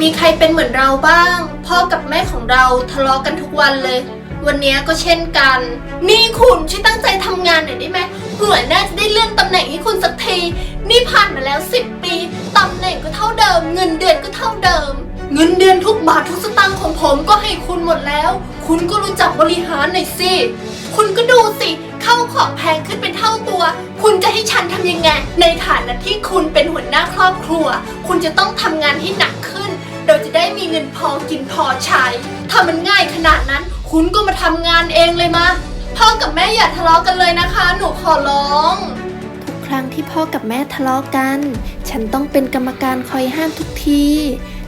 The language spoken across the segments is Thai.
มีใครเป็นเหมือนเราบ้าง พ่อกับแม่ของเราทะเลาะกันทุกวันเลย วันนี้ก็เช่นกัน นี่คุณช่วยตั้งใจทำงานหน่อยได้ไหมเผื่อน่าจะได้เลื่อนตำแหน่งให้คุณสักที นี่ผ่านมาแล้ว 10 ปีตำแหน่งก็เท่าเดิม เงินเดือนก็เท่าเดิม เงินเดือนทุกบาททุกสตางค์ของผมก็ให้คุณหมดแล้ว คุณก็รู้จักบริหารหน่อยสิคุณก็ดูสิเข้าของแพงขึ้นเป็นเท่าตัว คุณจะให้ฉันทำยังไง ในฐานะที่คุณเป็นหัวหน้าครอบครัว คุณจะต้องทำงานให้หนักขึ้น โดยจะได้มีเงินพอกินพอใช้ ถ้ามันง่ายขนาดนั้น คุณก็มาทำงานเองเลยมา พ่อกับแม่อย่าทะเลาะกันเลยนะคะ หนูขอร้อง ทุกครั้งที่พ่อกับแม่ทะเลาะกัน ฉันต้องเป็นกรรมการคอยห้ามทุกที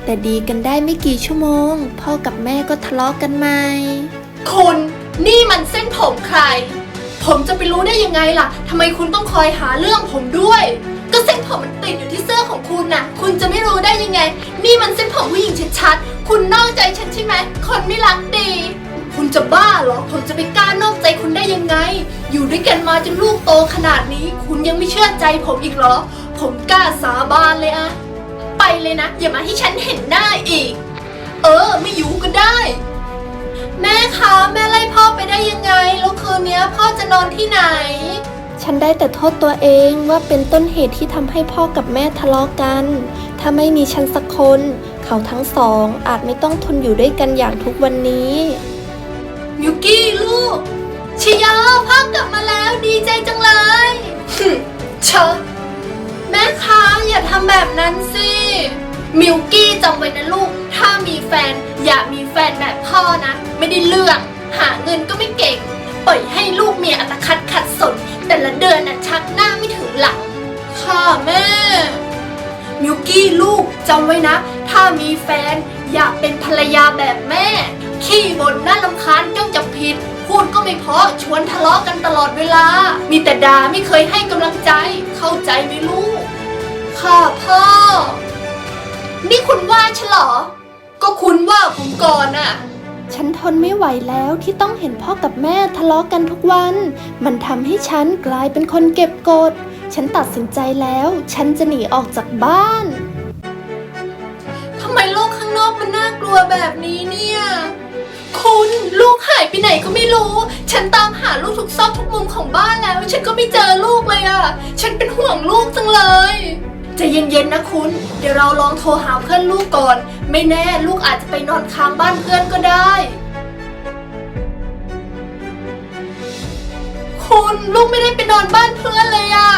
แต่ดีกันได้ไม่กี่ชั่วโมง พ่อกับแม่ก็ทะเลาะกันใหม่ คุณนี่มันเส้นผมใคร ผมจะไปรู้ได้ยังไงล่ะทำไมคุณต้องคอยหาเรื่องผมด้วย ก็เส้นผมมันติดอยู่ที่เสื้อของคุณน่ะ คุณจะไม่รู้ได้ยังไง นี่มันเส้นผมผู้หญิงชัดๆ คุณนอกใจฉันใช่ไหม คนไม่รักดี คุณจะบ้าเหรอ ผมจะไปกล้านอกใจคุณได้ยังไง อยู่ด้วยกันมาจนลูกโตขนาดนี้ คุณยังไม่เชื่อใจผมอีกเหรอ ผมกล้าสาบานเลยอะ ไปเลยนะ อย่ามาให้ฉันเห็นหน้าอีก เออ ไม่อยู่ก็ได้ แม่คะ แม่ไล่พ่อไปได้ยังไง แล้วคืนนี้พ่อจะนอนที่ไหน ฉันได้แต่โทษตัวเองว่าเป็นต้นเหตุที่ทำให้พ่อกับแม่ทะเลาะกัน ถ้าไม่มีฉันสักคน เขาทั้งสองอาจไม่ต้องทนอยู่ด้วยกันอย่างทุกวันนี้มิวกี้ลูกชิยาพ่อกลับมาแล้วดีใจจังเลยเชอะแม่คะอย่าทำแบบนั้นสิ มิวกี้จำไว้นะลูก ถ้ามีแฟน อย่ามีแฟนแบบพ่อนะ ไม่ได้เลือก หาเงินก็ไม่เก่ง ปล่อยให้ลูกเมียอัตคัดขัดสน แต่ละเดือนน่ะชักหน้าไม่ถึงหลัง ค่ะแม่ มิวกี้ลูกจำไว้นะ ถ้ามีแฟนอยากเป็นภรรยาแบบแม่ ขี้บ่นน่าลำคาญจ้องจับผิด พูดก็ไม่เพราะชวนทะเลาะกันตลอดเวลา มีแต่ด่าไม่เคยให้กำลังใจ เข้าใจไหมลูก ค่ะพ่อ นี่คุณว่าฉันเหรอ ก็คุณว่าผมก่อนน่ะ ฉันทนไม่ไหวแล้วที่ต้องเห็นพ่อกับแม่ทะเลาะกันทุกวัน มันทำให้ฉันกลายเป็นคนเก็บกด ฉันตัดสินใจแล้ว ฉันจะหนีออกจากบ้าน ทำไมโลกข้างนอกมันน่ากลัวแบบนี้เนี่ย คุณลูกหายไปไหนก็ไม่รู้ ฉันตามหาลูกทุกซอกทุกมุมของบ้านแล้ว ฉันก็ไม่เจอลูกเลยอะ่ะ ฉันเป็นห่วงลูกจังเลยใจะเย็นๆนะคุณ เดี๋ยวเราลองโทรหาเพื่อนลูกก่อน ไม่แน่ลูกอาจจะไปนอนค้างบ้านเพื่อนก็ได้ นอนบ้านเพื่อนเลยอะ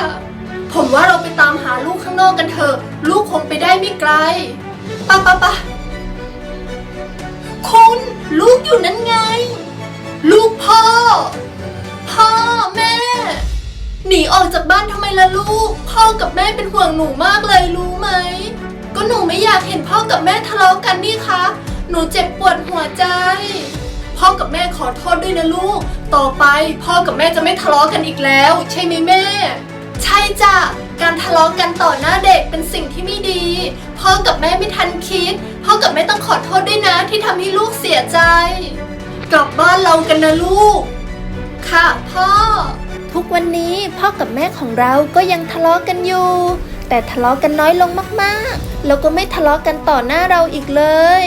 ผมว่าเราไปตามหาลูกข้างนอกกันเถอะ ลูกคงไปได้ไม่ไกลปะปะปะคุณลูกอยู่นั่นไง ลูกพ่อ พ่อแม่ หนีออกจากบ้านทำไมล่ะลูก พ่อกับแม่เป็นห่วงหนูมากเลยรู้ไหม ก็หนูไม่อยากเห็นพ่อกับแม่ทะเลาะกันนี่คะ หนูเจ็บปวดหัวใจ พ่อกับแม่ขอโทษด้วยนะลูก ต่อไปพ่อกับแม่จะไม่ทะเลาะกันอีกแล้ว ใช่ไหมแม่ ใช่จ้ะ การทะเลาะกันต่อหน้าเด็กเป็นสิ่งที่ไม่ดี พ่อกับแม่ไม่ทันคิด พ่อกับแม่ต้องขอโทษด้วยนะที่ทำให้ลูกเสียใจ กลับบ้านเรากันนะลูก ค่ะพ่อ ทุกวันนี้พ่อกับแม่ของเราก็ยังทะเลาะกันอยู่ แต่ทะเลาะกันน้อยลงมากๆ แล้วก็ไม่ทะเลาะกันต่อหน้าเราอีกเลย